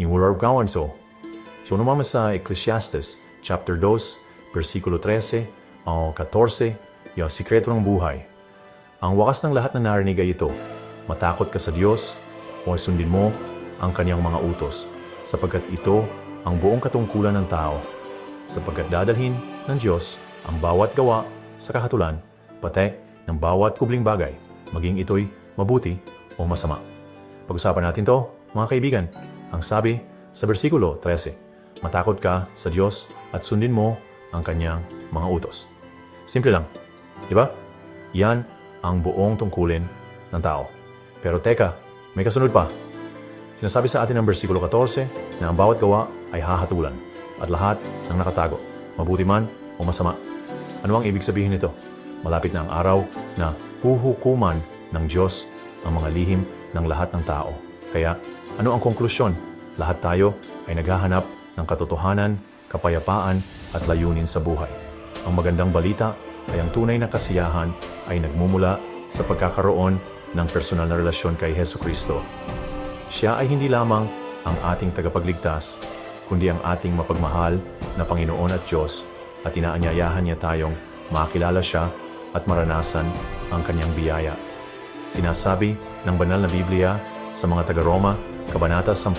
Inularaw so. So naman sa Ecclesiastes, chapter 2, versikulo 13, o 14, yung sikreto ng buhay. Ang wakas ng lahat na narinig ay ito, matakot ka sa Diyos o sundin mo ang kanyang mga utos, sapagkat ito ang buong katungkulan ng tao, sapagkat dadalhin ng Diyos ang bawat gawa sa kahatulan, pati ng bawat kubling bagay, maging ito'y mabuti o masama. Pag-usapan natin to, mga kaibigan, ang sabi sa versikulo 13, matakot ka sa Diyos at sundin mo ang kanyang mga utos. Simple lang, di ba? Yan ang buong tungkulin ng tao. Pero teka, may kasunod pa. Sinasabi sa atin ng versikulo 14 na ang bawat gawa ay hahatulan at lahat ng nakatago, mabuti man o masama. Ano ang ibig sabihin nito? Malapit na ang araw na huhukuman ng Diyos ang mga lihim ng lahat ng tao. Kaya, ano ang konklusyon? Lahat tayo ay naghahanap ng katotohanan, kapayapaan at layunin sa buhay. Ang magandang balita ay ang tunay na kasiyahan ay nagmumula sa pagkakaroon ng personal na relasyon kay Heso Kristo. Siya ay hindi lamang ang ating tagapagligtas, kundi ang ating mapagmahal na Panginoon at Diyos at inaanyayahan niya tayong makilala siya at maranasan ang kanyang biyaya. Sinasabi ng banal na Biblia sa mga taga-Roma, Kabanata 10,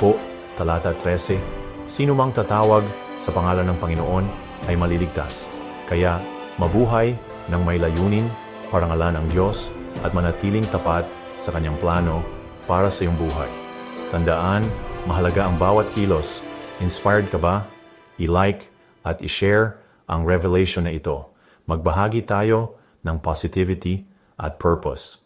Talata 13, Sino mang tatawag sa pangalan ng Panginoon ay maliligtas. Kaya mabuhay ng may layunin, parangalan ang Diyos at manatiling tapat sa kanyang plano para sa iyong buhay. Tandaan, mahalaga ang bawat kilos. Inspired ka ba? I-like at i-share ang revelation na ito. Magbahagi tayo ng positivity at purpose.